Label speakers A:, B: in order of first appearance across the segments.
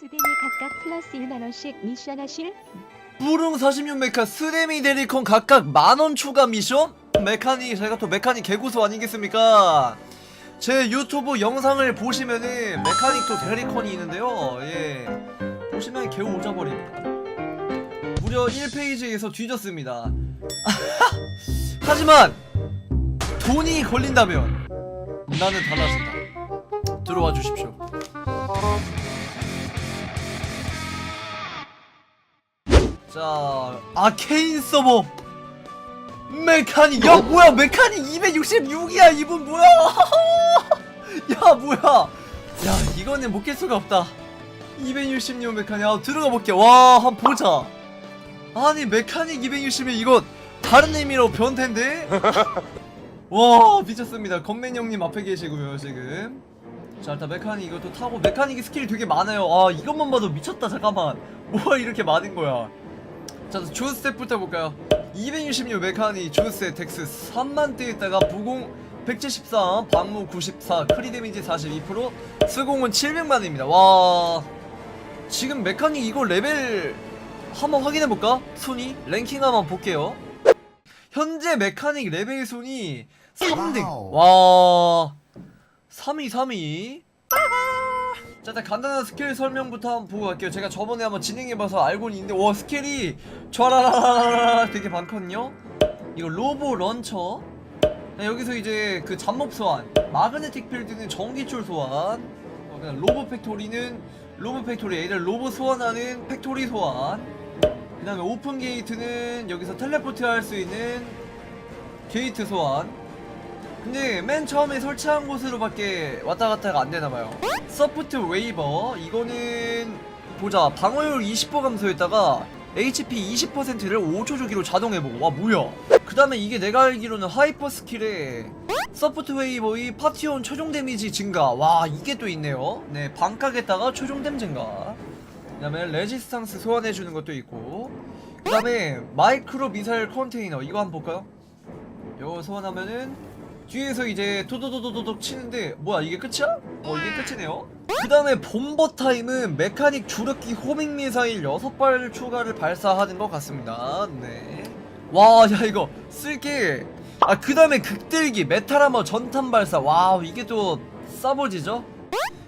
A: 수댕이 각각 플러스 1만원씩 미션 하실?
B: 무릉 46 메카 스레미 데리콘 각각 만원 추가 미션? 메카닉 제가 또 메카닉 개고수 아니겠습니까? 제 유튜브 영상을 보시면은 메카닉도 데리콘이 있는데요. 예. 보시면 개우 오져버립니다. 무려 1페이지에서 뒤졌습니다. 하지만 돈이 걸린다면 나는 달라진다. 들어와 주십시오. 자, 아케인 서버. 메카닉 야 뭐야 메카닉 266이야 이분 뭐야? 야 뭐야? 야 이거는 못깰 수가 없다. 266 메카닉 아, 들어가 볼게. 와 한번 보자. 아니 메카닉 260이 이거 다른 의미로 변태인데? 와 미쳤습니다. 건맨 형님 앞에 계시고요 지금. 자 일단 메카닉 이것도 타고 메카닉이 스킬이 되게 많아요. 아 이것만 봐도 미쳤다 잠깐만. 뭐가 이렇게 많은 거야 자주 스텝 부터 볼까요? 266 메카닉 주스 텍스 3만대에다가 부공 173 방무 94 크리 데미지 42% 스공은 700만입니다. 와 지금 메카닉 이거 레벨 한번 확인해볼까? 순위? 랭킹 한번 볼게요. 현재 메카닉 레벨 순위 3등. 와 3위 3위 자 일단 간단한 스킬 설명부터 한번 보고 갈게요. 제가 저번에 한번 진행해봐서 알고는 있는데 와 스킬이 촤라라라라 되게 많거든요? 이거 로보 런처. 자, 여기서 이제 그 잡몹 소환 마그네틱 필드는 전기줄 소환 어, 그냥 로보 팩토리는 로보 팩토리 얘들 로보 소환하는 팩토리 소환. 그 다음에 오픈 게이트는 여기서 텔레포트 할 수 있는 게이트 소환 근데 맨 처음에 설치한 곳으로밖에 왔다 갔다가 안 되나봐요. 서프트 웨이버 이거는 보자 방어율 20% 감소했다가 HP 20%를 5초 주기로 자동 회복. 와 뭐야? 그 다음에 이게 내가 알기로는 하이퍼 스킬에 서프트 웨이버의 파티온 최종 데미지 증가. 와 이게 또 있네요. 네 반각에다가 최종 댐 증가. 그 다음에 레지스탕스 소환해주는 것도 있고. 그 다음에 마이크로 미사일 컨테이너 이거 한번 볼까요? 이거 소환하면은 뒤에서 이제 도도도도도독 치는데 뭐야 이게 끝이야? 어 이게 끝이네요? 그 다음에 본버 타임은 메카닉 주력기 호밍 미사일 6발 추가를 발사하는 것 같습니다. 네 와 야 이거 쓸게. 아그 다음에 극딜기 메탈하머 전탄 발사. 와우 이게 또 싸버지죠?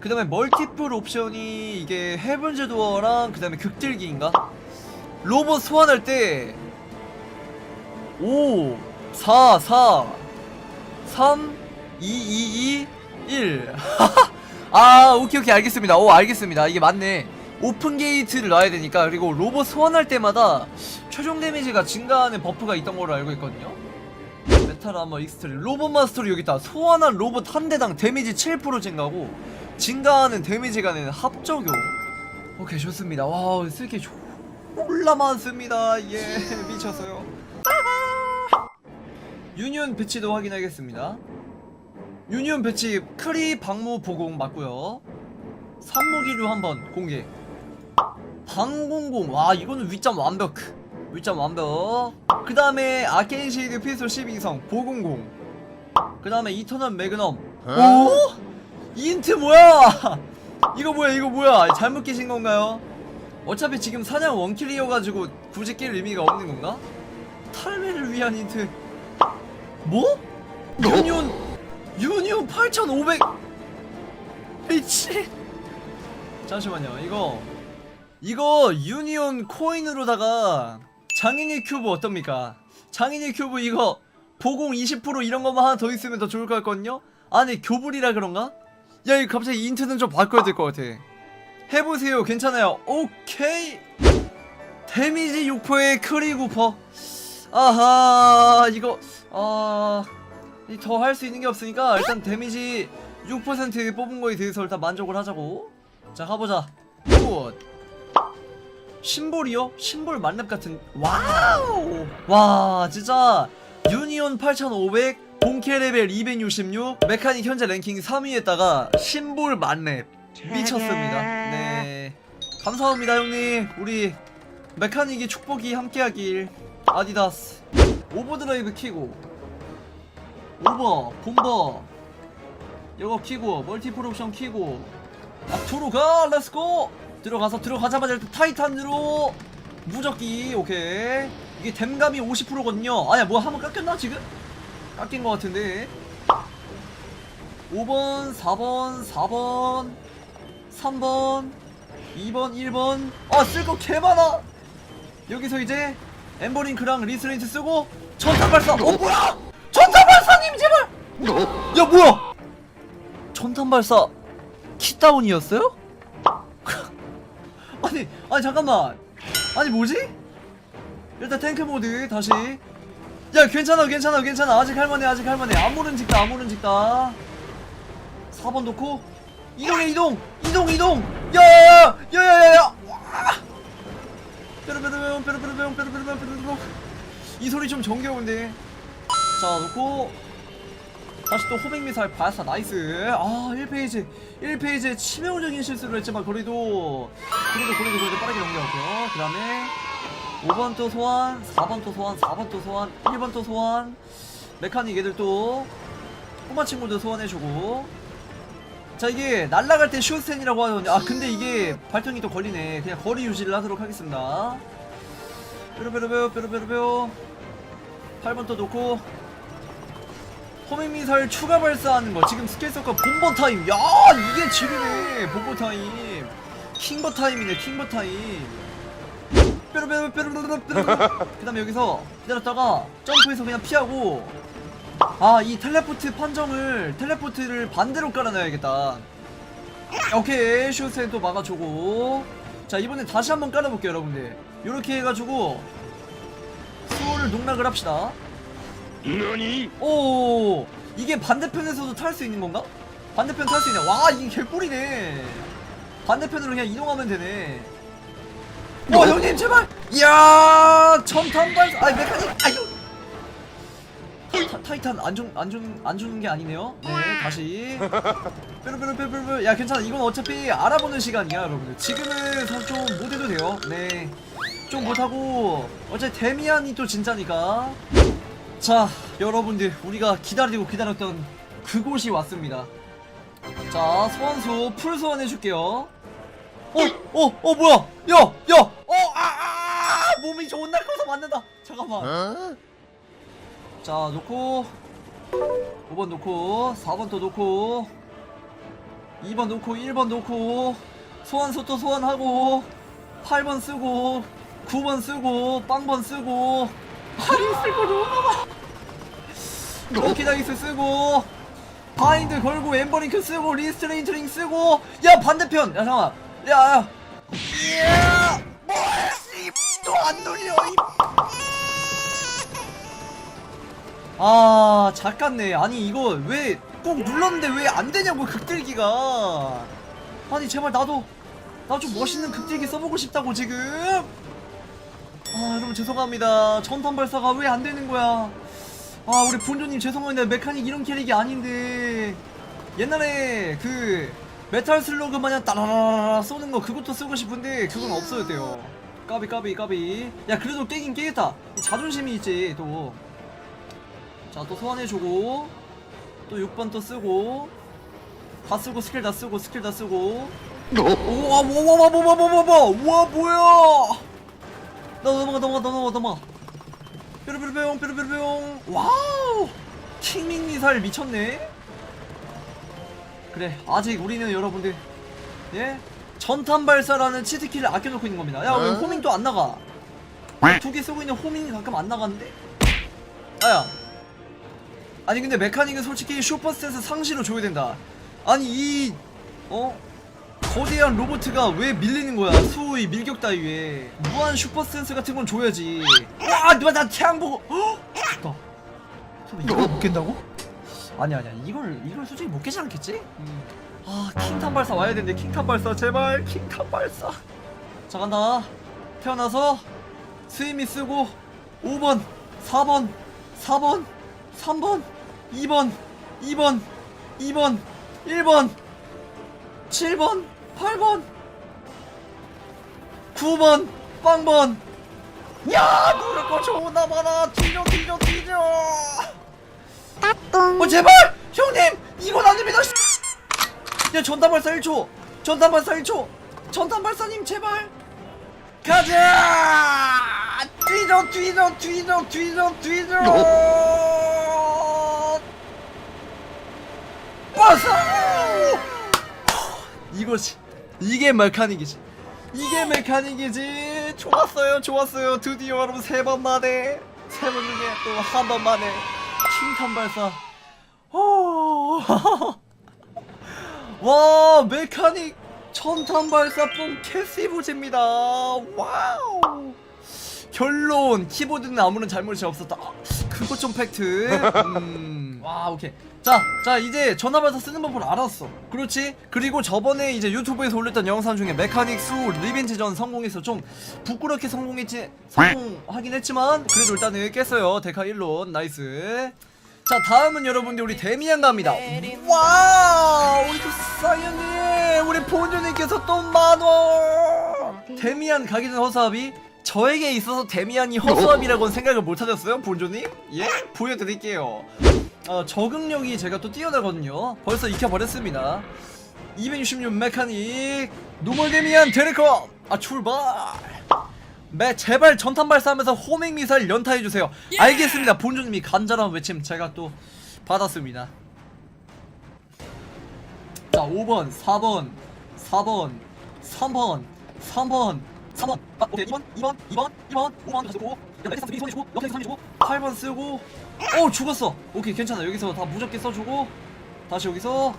B: 그 다음에 멀티플 옵션이 이게 헤븐즈 도어랑 그 다음에 극딜기인가? 로봇 소환할 때 5, 4, 4 3 2 2 2 1 아 오케이 오케이. 알겠습니다. 오 알겠습니다. 이게 맞네. 오픈 게이트를 놔야 되니까. 그리고 로봇 소환할 때마다 최종 데미지가 증가하는 버프가 있던 걸로 알고 있거든요. 메탈 아머 익스트림. 로봇 마스터리 여기 있다. 소환한 로봇 한 대당 데미지 7% 증가고 증가하는 데미지가 내는 합적용. 오케이 좋습니다. 와우 쓸게 졸라 많습니다. 예 미쳤어요 유니온 배치도 확인하겠습니다. 유니온 배치 크리 방무 보공 맞고요. 산무기류 한번 공개. 방공공 와 이거는 위점 완벽. 위점 완벽. 그 다음에 아케인 쉐이드 피스톨 12성 보공공. 그 다음에 이터널 매그넘. 오? 인트 뭐야? 이거 뭐야 이거 뭐야? 잘못 깨신 건가요? 어차피 지금 사냥 원킬이어가지고 굳이 낄 의미가 없는 건가? 탈매를 위한 인트. 뭐? 유니온 유니온 8,500 미치 잠시만요. 이거 이거 유니온 코인으로다가 장인의 큐브 어떻습니까? 장인의 큐브 이거 보공 20% 이런 것만 하나 더 있으면 더 좋을 것 같거든요? 아니 교불이라 그런가? 야 이거 갑자기 인트는 좀 바꿔야 될 것 같아. 해보세요. 괜찮아요. 오케이. 데미지 6%의 크리구퍼. 아하 이거 아더 할 수 있는 게 없으니까 일단 데미지 6% 뽑은 거에 대해서 일단 만족을 하자고. 자 가보자. 굿. 심볼이요? 심볼 만렙 같은. 와우! 와 진짜 유니온 8500 본캐 레벨 266 메카닉 현재 랭킹 3위에다가 심볼 만렙. 미쳤습니다. 네. 감사합니다 형님. 우리 메카닉이 축복이 함께하길. 아디다스 오버드라이브 키고 오버 본버 이거 키고 멀티플 옵션 키고 앞으로 가 렛츠고 들어가서 들어가자마자 일단 타이탄으로 무적기 오케이. 이게 댐감이 50%거든요. 아니야 뭐 한번 깎였나 지금? 깎인 것 같은데. 5번 4번 4번 3번 2번 1번. 아 쓸 거 개많아! 여기서 이제 엠버링크랑 리스레인트 쓰고 전탄 발사 어 뭐야? 전탄 발사님 제발! 야 뭐야? 전탄 발사 킷다운이었어요? 아니 아니 잠깐만. 아니 뭐지? 일단 탱크 모드 다시. 야 괜찮아 괜찮아 괜찮아. 아직 할만해 아직 할만해. 아무른 직다 아무른 직다. 4번 놓고. 이동해 이동 이동 이동. 야야야야 야야야야 뾰로뾰로뿅 뾰로뾰로뿅 뾰로뾰로뿅 뾰로뾰로뿅 이 소리 좀 정겨운데. 자 놓고 다시 또 호백미사일 발사 나이스. 아 1페이지 1페이지에 치명적인 실수를 했지만 그래도 그래도 그래도 그래도 빠르게 넘겨갔고요. 그 다음에 5번 또 소환 4번 또 소환 4번 또 소환 1번 또 소환. 메카닉 애들 또 꼬마 친구들 소환해주고. 자 이게 날라갈 때 슈스텐이라고 하는데. 아 근데 이게 발통이 또 걸리네. 그냥 거리 유지를 하도록 하겠습니다 뾰로뾰로뾰 뾰로뾰로뾰 8번 또 놓고 호밍미사일 추가 발사하는 거. 지금 스킬 서커 본버 타임. 야 이게 지리네 본버 타임. 킹버 타임이네 킹버 타임. 뾰로 뾰로뾰로 뾰로뾰로 그 다음에 여기서 기다렸다가 점프해서 그냥 피하고. 아 이 텔레포트 판정을 텔레포트를 반대로 깔아놔야겠다. 오케이 슈스텐 또 막아주고. 자 이번엔 다시 한번 깔아볼게요 여러분들 요렇게 해가지고 수호를 농락을 합시다? 오 이게 반대편에서도 탈 수 있는 건가? 반대편 탈 수 있네 와 이게 개꿀이네. 반대편으로 그냥 이동하면 되네. 와 형님 제발! 이야 전탄 발사 아이 메카닉 아유! 타, 타이탄 안 준, 안 준, 안 주는 게 아니네요. 네 다시. 뾰로뾰로뾰로뾰로. 야 괜찮아. 이건 어차피 알아보는 시간이야 여러분들. 지금은 좀 못해도 돼요. 네 좀 못하고 어차피 데미안이 또 진짜니까 자 여러분들 우리가 기다리고 기다렸던 그곳이 왔습니다 자 소환수 풀 소환해줄게요 어? 어? 어 뭐야 야! 야! 어! 아! 아! 몸이 존나 커서 맞는다 잠깐만 자 놓고 5번 놓고 4번 또 놓고 2번 놓고 1번 놓고 소환수 또 소환하고 8번 쓰고 9번 쓰고 빵번 쓰고. 쓸거 너무 많아. 로키다이스 쓰고 바인드 걸고 엠버링크 쓰고 리스트레인트링 쓰고. 야 반대편! 야 잠깐만. 야야. 이야 뭐야 씨또안 돌려 이. 아 작갔네. 아니 이거 왜 꼭 눌렀는데 왜 안 되냐고 극딜기가. 아니 제발 나도 나 좀 멋있는 극딜기 써보고 싶다고 지금 아 여러분 죄송합니다. 전탄 발사가 왜 안 되는 거야? 아 우리 본조님 죄송합니다. 메카닉 이런 캐릭이 아닌데. 옛날에 그 메탈 슬로그 마냥 따라라라 쏘는 거 그것도 쓰고 싶은데 그건 없어야 돼요. 까비 까비 까비. 야 그래도 깨긴 깨겠다. 자존심이 있지 또. 자 또 소환해주고 또 6번 또 쓰고 다 쓰고 스킬 다 쓰고 스킬 다 쓰고. 우와 우와 뭐야 나 넘어가 넘어가 넘어가 넘어가 뾰로뾰로뿅 뾰로뾰로뿅 와우! 킹밍 미사일 미쳤네. 그래 아직 우리는 여러분들 예? 전탄 발사라는 치트키를 아껴놓고 있는 겁니다. 야왜
C: 어?
B: 호밍 또 안 나가? 두 개 쓰고 있는 호밍이 가끔 안 나가는데? 아야. 아니 근데 메카닉은 솔직히 슈퍼스탠스 상시로 줘야 된다. 아니 이 어? 거대한 로보트가 왜 밀리는 거야? 수의 밀격 따위에. 무한 슈퍼스탠스 같은 건 줘야지. 와 누가 나 태양 보고 헉! 좋다. 설마 이걸 못 깬다고? 아니 아니야. 이걸 이걸 솔직히 못 깨지 않겠지? 아 킹탄 발사 와야 되는데 킹탄 발사 제발. 킹탄 발사. 자 간다. 태어나서 스위미 쓰고 5번 4번 4번 3번 2번 2번 2번 1번 7번 8번. 9번. 빵번. 야 누를 거 좋나 봐라 뒤져 뒤져 뒤져. 어 제발! 형님! 이건 아닙니다 씨. 야 전탄발사 1초. 전탄발사 1초. 전탄 발사님 제발. 가자! 뒤져 뒤져 뒤져 뒤져 뒤져. 발사! 이거지 이게 메카닉이지. 이게 메카닉이지. 좋았어요 좋았어요. 드디어 여러분 세 번 만에 세 번 중에 또 한 번 만에 킹탄 발사. 오. 와 메카닉 천탄 발사뿐 캐시브제입니다. 와우. 결론 키보드는 아무런 잘못이 없었다. 아, 그거 좀 팩트. 음, 와 오케이 자, 자 이제 전화발사 쓰는 법을 알았어. 그렇지? 그리고 저번에 이제 유튜브에서 올렸던 영상 중에 메카닉 수 리벤지전 성공해서 좀 부끄럽게 성공했지 성공하긴 했지만 그래도 일단은 깼어요. 데카 1론. 나이스. 자 다음은 여러분들 우리 데미안 갑니다. 와우! 우리 또 사이언님 우리 본주님께서 또 만원! 데미안 가기 전 허수아비 저에게 있어서 데미안이 허수아비라고는 생각을 못 하셨어요 본조님? 예? 보여드릴게요. 어, 적응력이 제가 또 뛰어나거든요. 벌써 익혀버렸습니다. 266 메카닉. 노멀 데미안 데리커! 아 출발! 매 제발 전탄 발사하면서 호밍 미사일 연타해주세요. 알겠습니다. 본조님이 간절한 외침 제가 또 받았습니다. 자 5번 4번 4번 3번 3번 3번. 아 오케이. 2번 2번 2번 1번. 5번. 다시 고. 레드 상스 2번 주고 옆에 3번 주고. 8번 쓰고. 어 죽었어. 오케이 괜찮아. 여기서 다 무적기 써주고. 다시 여기서.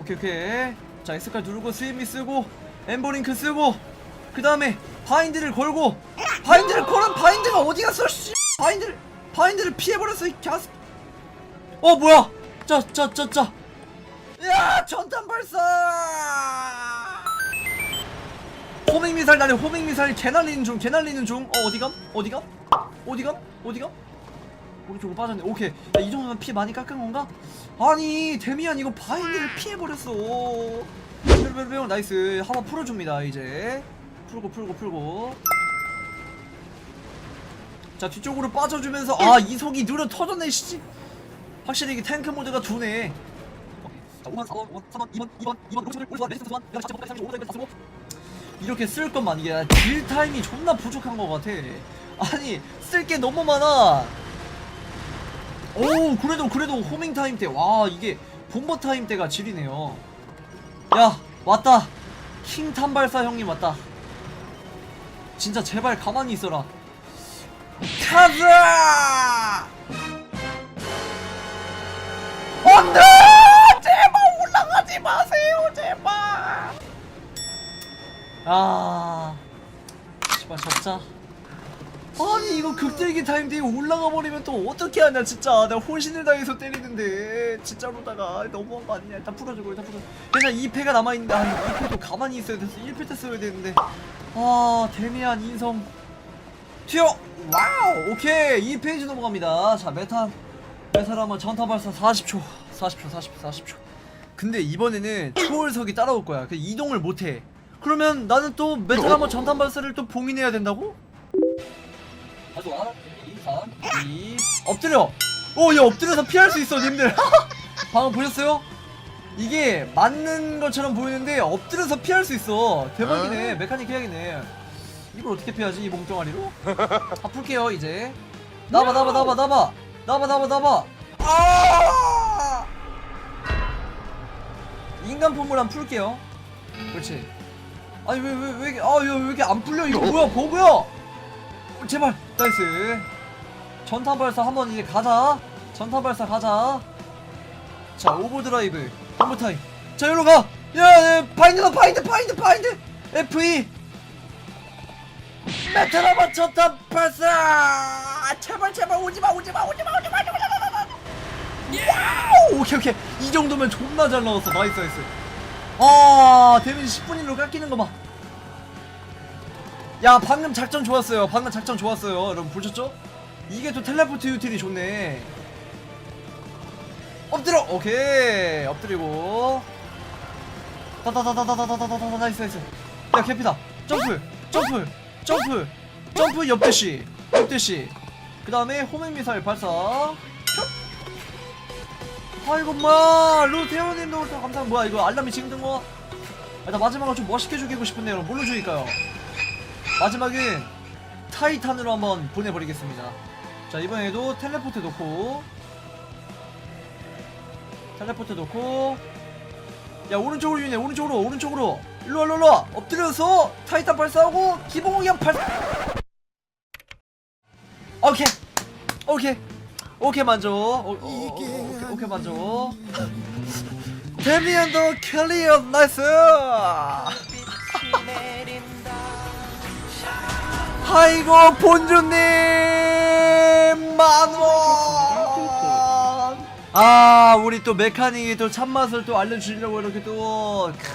B: 오케이 오케이. 자 S칼 누르고 스윗미 쓰고 엠버링크 쓰고 그 다음에 바인드를 걸고 바인드를 걸은 바인드가 어디 갔어 씨. 바인드를 바인드를 피해버렸어 이 갸스. 어 뭐야? 짜짜짜짜 야 전탄 발사 호밍 미사일 날려 호밍 미사일 개 날리는 중, 개 날리는 중. 어 어디감? 어디감? 어디감? 어디감? 오른쪽으로 빠졌네. 오케이. 야, 이 정도면 피 많이 깎은 건가? 아니 데미안 이거 바인드를 피해 버렸어. 빼빼빼 나이스. 한번 풀어줍니다 이제. 풀고 풀고 풀고. 자 뒤쪽으로 빠져주면서 아 이속이 느려 터졌네 씨. 확실히 이게 탱크 모드가 두네. 자 5번 4번 5번 3번 2번 2번 2번 50번 50번 레스트 3번 내가 자체 35 5번 45 이렇게 쓸 것만 이게 딜 타임이 존나 부족한 것 같아. 아니 쓸 게 너무 많아. 오 그래도 그래도 호밍 타임 때 와 이게 본버 타임 때가 질이네요. 야 왔다. 킹 탄발사 형님 왔다. 진짜 제발 가만히 있어라. 가자! 안돼! 제발 올라가지 마세요 제발. 아, 씨발 졌자. 아니 이거 극딜기 타임 뒤에 올라가 버리면 또 어떻게 하냐 진짜. 내가 혼신을 다해서 때리는데. 진짜로다가. 너무한 거 아니냐. 일단 풀어주고 일단 풀어 그냥 2패가 남아있는데. 아니 2패도 가만히 있어야 돼서 1패 때 써야 되는데. 아 데미안 인성. 튀어! 와우! 오케이! 2페이지 넘어갑니다. 자 메탄 메타라마 전타 발사 40초. 40초 40초 40초. 근데 이번에는 초월석이 따라올 거야. 그 이동을 못해 그러면 나는 또 메타라마 전탄 발사를 또 봉인해야 된다고? 가져와. 2 3 2 엎드려. 오야 엎드려서 피할 수 있어 님들. 방금 보셨어요? 이게 맞는 것처럼 보이는데 엎드려서 피할 수 있어. 대박이네. 메카닉 해야겠네. 이걸 어떻게 피하지 이 몽덩아리로? 다 풀게요 이제. 나봐 나봐 나봐 나봐. 나봐 나봐 나봐. 아! 인간 포물 한 풀게요. 그렇지 아니 왜 왜 왜 아왜 왜 이렇게 안 풀려? 이거 뭐야? 버그야? 어, 제발. 나이스. 전탄 발사 한번 이제 가자. 전탄 발사 가자. 자 오버드라이브. 컴보 타임. 자 여기로 가 야 야, 바인드 바인드 바인드 바인드. F2 메트로만 전탄 발사. 제발 제발 오지마 오지마 오지마 오지마 오지마 와우! 오케이 오케이. 이 정도면 존나 잘 나왔어. 나이스 나이스. 아 데미지 10분 1로 깎이는 거봐 야 방금 작전 좋았어요. 방금 작전 좋았어요. 여러분 보셨죠? 이게 또 텔레포트 유틸이 좋네. 엎드려! 오케이. 엎드리고. 다다다다다다다다다 나이스 나이스. 야 개피다. 점프! 점프! 점프! 점프! 옆대시! 옆대시. 그 다음에 호밍 미사일 발사. 아이고 마. 루테오님도 또 감사 뭐야. 이거 알람이 지금 뜬거? 일단 마지막으로 좀 멋있게 죽이고 싶은데요 여러분. 뭘로 죽일까요? 마지막엔 타이탄으로 한번 보내버리겠습니다. 자 이번에도 텔레포트 놓고 텔레포트 놓고. 야 오른쪽으로 유인해 오른쪽으로 오른쪽으로. 일로와 일로와 엎드려서 타이탄 발사하고 기봉이형 발. 오케이. 오케이. 오케이 만족. 오, 오, 오, 오케이, 오케이 만족. 데미안도 클리어 나이스 아이고 본주님! 만원! 아 우리 또 메카닉이 또 참맛을 또 알려주려고 이렇게 또. 크,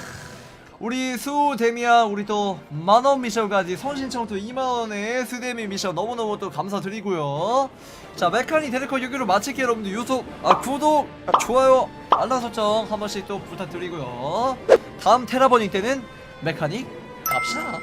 B: 우리 수 데미안 우리 또 만원 미션까지 손신청 또 2만원의 수데미 미션 너무너무 또 감사드리고요. 자 메카닉 데리커 여기로 마칠게요 여러분들. 유튜브 아 구독 좋아요 알람 설정 한 번씩 또 부탁드리고요. 다음 테라버닝 때는 메카닉 갑시다